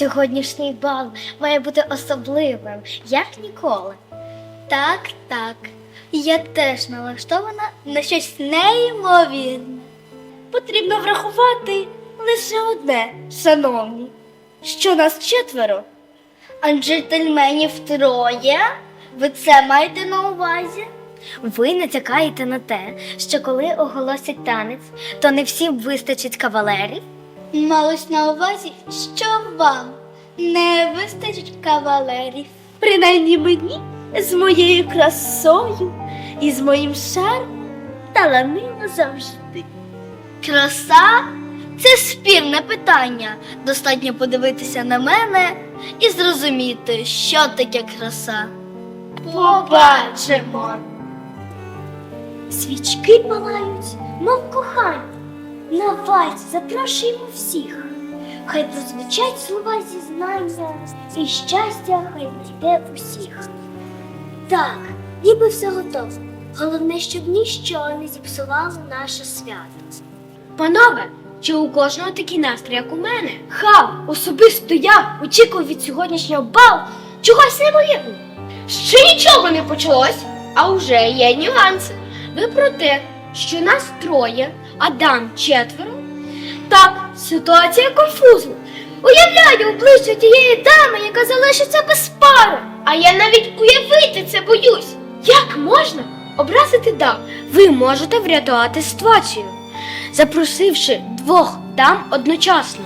Сьогоднішній бал має бути особливим, як ніколи. Так, так. Я теж налаштована на щось неймовірне. Потрібно врахувати лише одне, шановні, що нас четверо, а джентльменів троє. Ви це маєте на увазі? Ви натякаєте на те, що коли оголосять танець, то не всім вистачить кавалерів? Малось на увазі, що вам не вистачить кавалерів. Принаймні мені з моєю красою і з моїм шармом таланило завжди. Краса це спірне питання. Достатньо подивитися на мене і зрозуміти, що таке краса. Побачимо. Свічки палають, мов кохання. На вальс запрошуємо всіх. Хай прозвучать слова зізнання, і щастя хай прийде усіх. Так, ніби все готово. Головне, щоб ніщо не зіпсувало наше свято. Панове, чи у кожного такий настрій, як у мене? Ха, особисто я очікував від сьогоднішнього балу чогось неймовірного. Ще нічого не почалось, а вже є нюанси. Ви про те, що нас троє, а дам четверо. Так, ситуація конфузна. Уявляю обличчя тієї дами, яка залишиться без пари. А я навіть уявити це боюсь. Як можна образити дам? Ви можете врятувати ситуацію, запросивши двох дам одночасно.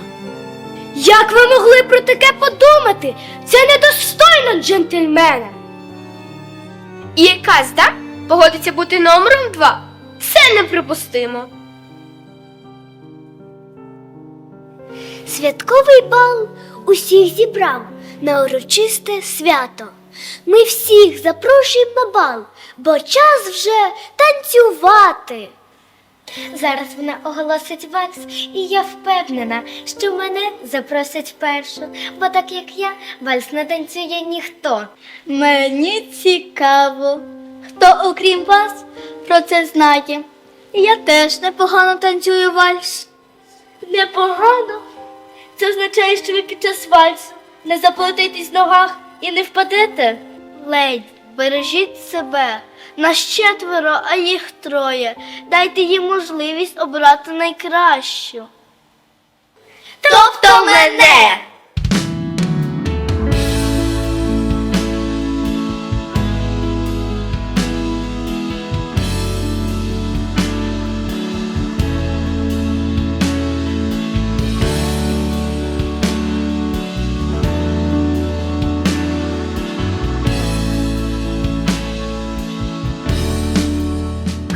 Як ви могли про таке подумати? Це недостойно джентльмена. І якась дам погодиться бути номером два. Це неприпустимо. Святковий бал усіх зібрав на урочисте свято. Ми всіх запрошуємо на бал, бо час вже танцювати. Зараз вона оголосить вальс, і я впевнена, що мене запросять першу, бо так як я, вальс не танцює ніхто. Мені цікаво, хто окрім вас про це знає. Я теж непогано танцюю вальс. Непогано. Це означає, що ви під час вальсу не заплетитесь в ногах і не впадете. Ледь, бережіть себе. Нас четверо, а їх троє. Дайте їм можливість обрати найкращу. Тобто мене.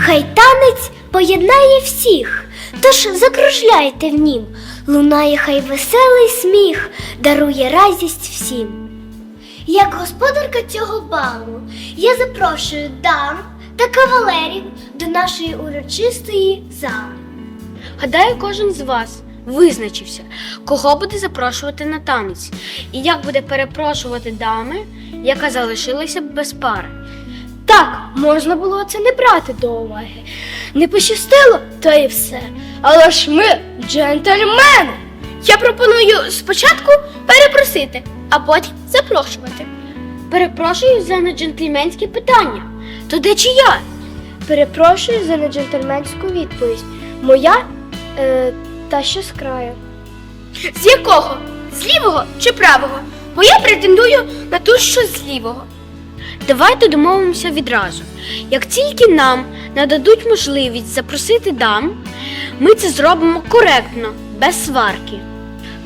Хай танець поєднає всіх, тож закружляйте в нім, лунає хай веселий сміх, дарує радість всім. Як господарка цього балу, я запрошую дам та кавалерів до нашої урочистої зали. Гадаю, кожен з вас визначився, кого буде запрошувати на танець, і як буде перепрошувати дами, яка залишилася без пари. Так, можна було це не брати до уваги. Не пощастило, то і все. Але ж ми джентльмени. Я пропоную спочатку перепросити, а потім запрошувати. Перепрошую за неджентльменське питання. То де чия? Перепрошую за неджентльменську відповідь. Моя е, та що з краю. З якого? З лівого чи правого? Бо я претендую на ту, що з лівого. Давайте домовимося відразу. Як тільки нам нададуть можливість запросити дам, ми це зробимо коректно, без сварки.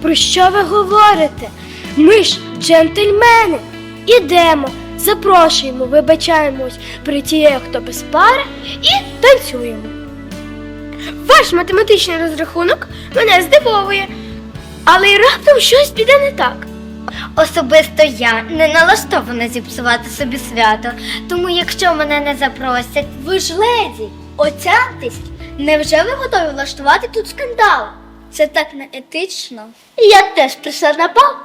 Про що ви говорите? Ми ж джентльмени. Ідемо, запрошуємо, вибачаємось при тієї, хто без пари, і танцюємо. Ваш математичний розрахунок мене здивовує, але й раптом щось піде не так. Особисто я не налаштована зіпсувати собі свято, тому якщо мене не запросять, ви ж леді, отямтесь, Невже ви готові влаштувати тут скандал? Це так неетично. Я теж прийшла на бал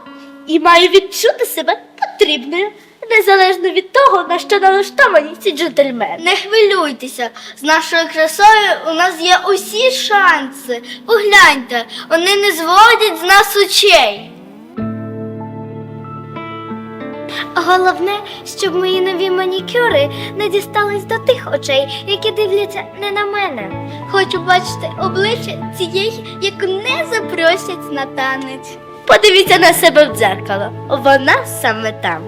і маю відчути себе потрібною, незалежно від того, на що налаштовані ці джентльмени. Не хвилюйтеся, з нашою красою у нас є усі шанси. Погляньте, вони не зводять з нас очей. Головне, щоб мої нові манікюри не дістались до тих очей, які дивляться не на мене. Хочу бачити обличчя цієї, яку не запросять на танець. Подивіться на себе в дзеркало. Вона саме там.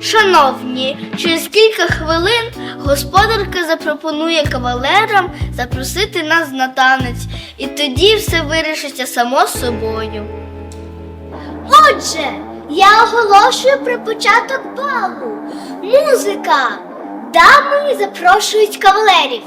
Шановні, через кілька хвилин господарка запропонує кавалерам запросити нас на танець, і тоді все вирішиться само собою. Отже, я оголошую про початок балу. Музика! Дами запрошують кавалерів.